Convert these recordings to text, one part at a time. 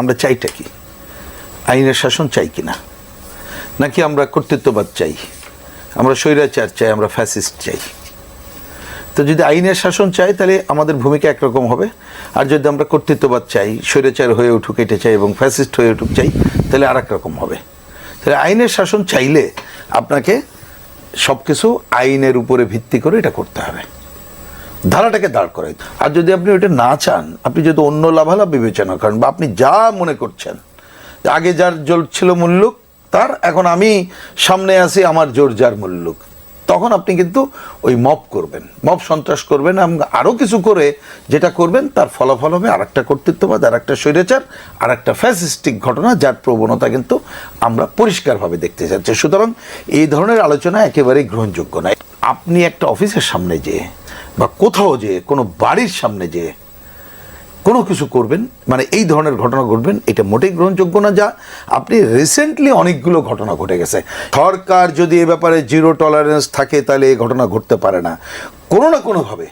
আমরা চাইটা কি? আইনের শাসন চাই কিনা? নাকি আমরা কর্তৃত্ববাদ চাই? আমরা স্বৈরাচার চাই, আমরা ফ্যাসিস্ট চাই? তো যদি আইনের শাসন চাই, তাহলে আমাদের ভূমিকা একরকম হবে। আর যদি আমরা কর্তৃত্ববাদ চাই, স্বৈরাচার হয়ে উঠুক এটা চাই এবং ফ্যাসিস্ট হয়ে উঠুক চাই, তাহলে আর রকম হবে। তাহলে আইনের শাসন চাইলে আপনাকে সব কিছু আইনের উপরে ভিত্তি করে এটা করতে হবে। ধারাটাকে দাঁড় করাই। আর যদি আপনি ওইটা না চান, আপনি যদি অন্য লাভালাভ বিবেচনা করেন বা আপনি যা মনে করছেন আগে যার জোর ছিল মুল্লুক তার এখন আমি সামনে আসি আমার জোর যার মুল্লুক তখন আপনি কিন্তু ওই মপ করবেন। মপ সন্ত্রাস করবেন এবং আরও কিছু করে যেটা করবেন, তার ফলাফল হবে আর একটা কর্তৃত্ববাদ আর একটা স্বৈরাচার আর একটা ফ্যাসিস্টিক ঘটনা, যার প্রবণতা কিন্তু আমরা পরিষ্কারভাবে দেখতে চাচ্ছি। সুতরাং এই ধরনের আলোচনা একেবারেই গ্রহণযোগ্য নয়। আপনি একটা অফিসের সামনে যেয়ে বা কোথাও যে, কোনো বাড়ির সামনে যে কোনো কিছু করবেন মানে এই ধরনের ঘটনা ঘটবেন, এটা মোটেই গ্রহণযোগ্য না। যা আপনি রিসেন্টলি অনেকগুলো ঘটনা ঘটে গেছে। সরকার যদি এ ব্যাপারে জিরো টলারেন্স থাকে, তাহলে এই ঘটনা ঘটতে পারে না। কোনো না কোনোভাবে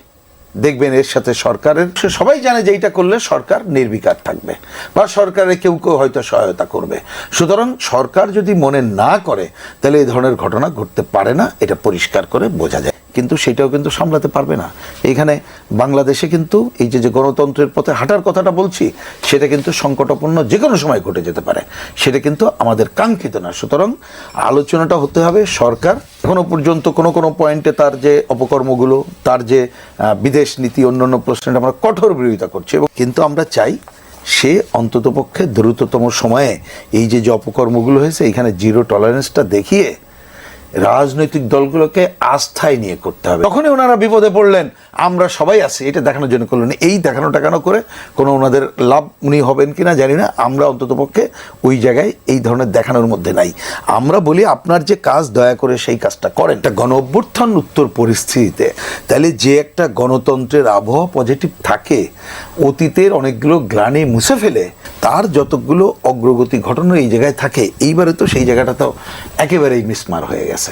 দেখবেন এর সাথে সরকারের সবাই জানে যে এইটা করলে সরকার নির্বিকার থাকবে বা সরকারের কেউ কেউ হয়তো সহায়তা করবে। সুতরাং সরকার যদি মনে না করে, তাহলে এই ধরনের ঘটনা ঘটতে পারে না, এটা পরিষ্কার করে বোঝা যায়। কিন্তু সেটাও কিন্তু সামলাতে পারবে না। এখানে বাংলাদেশে কিন্তু এই যে যে গণতন্ত্রের পথে হাঁটার কথাটা বলছি, সেটা কিন্তু সংকটাপন্ন যে কোনো সময় ঘটে যেতে পারে। সেটা কিন্তু আমাদের কাঙ্ক্ষিত না। সুতরাং আলোচনাটা হতে হবে সরকার এখনও পর্যন্ত কোনো কোনো পয়েন্টে তার যে অপকর্মগুলো, তার যে বিদেশ নীতি, অন্যান্য প্রশ্নের আমরা কঠোর বিরোধিতা করছি এবং কিন্তু আমরা চাই সে অন্ততপক্ষে দ্রুততম সময়ে এই যে যে অপকর্মগুলো হয়েছে, এখানে জিরো টলারেন্সটা দেখিয়ে রাজনৈতিক দলগুলোকে আস্থায় নিয়ে করতে হবে। তখনই ওনারা বিপদে পড়লেন, আমরা সবাই আছি, এটা দেখানোর জন্য করলেন। এই দেখানো টাকানো করে? কোনো ওনাদের লাভ উনি হবেন কিনা জানি না, আমরা অন্ততপক্ষে ওই জায়গায় এই ধরনের দেখানোর মধ্যে নাই। আমরা বলি, আপনার যে কাজ, দয়া করে সেই কাজটা করেন। একটা গণ অভ্যুত্থান উত্তর পরিস্থিতিতে, তাহলে যে একটা গণতন্ত্রের আবহাওয়া পজিটিভ থাকে, অতীতের অনেকগুলো গ্লানি মুছে ফেলে, তার যতগুলো অগ্রগতি ঘটনা এই জায়গায় থাকে, এইবারে তো সেই জায়গাটা তো একেবারেই মিসমার হয়ে গেছে।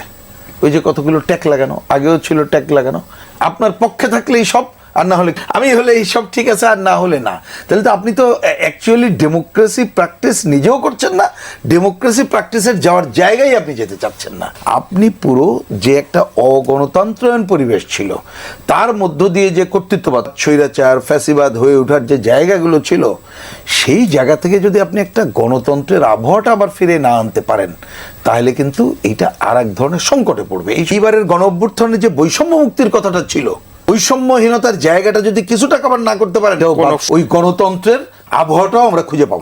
ওই যে কতগুলো ট্যাক লাগানো আগেও ছিল ট্যাক লাগানো। আপনার পক্ষে থাকলেই সব আর না হলে, আমি হলে এই সব ঠিক আছে, আর না হলে না। তাহলে তো আপনি তো অ্যাকচুয়ালি ডেমোক্রেসি প্র্যাকটিস নিজেও করছেন না ডেমোক্রেসি প্র্যাকটিসের যাওয়ার জায়গায় আপনি যেতে চাচ্ছেন না। আপনি পুরো যে একটা অগণতন্ত্রায়ন পরিবেশ ছিল, তার মধ্য দিয়ে যে কর্তৃত্ববাদ, স্বৈরাচার, ফ্যাসিবাদ হয়ে ওঠার যে জায়গাগুলো ছিল, সেই জায়গা থেকে যদি আপনি একটা গণতন্ত্রের আবহাওয়াটা আবার ফিরে না আনতে পারেন, তাহলে কিন্তু এটা আর এক ধরনের সংকটে পড়বে। এইবারের গণ অভ্যুত্থানে যে বৈষম্য মুক্তির কথাটা ছিল বৈষম্যহীনতার জায়গাটা যদি কিছুটা কভার না করতে পারে ওই গণতন্ত্রের আবহাওয়াটাও আমরা খুঁজে পাবো।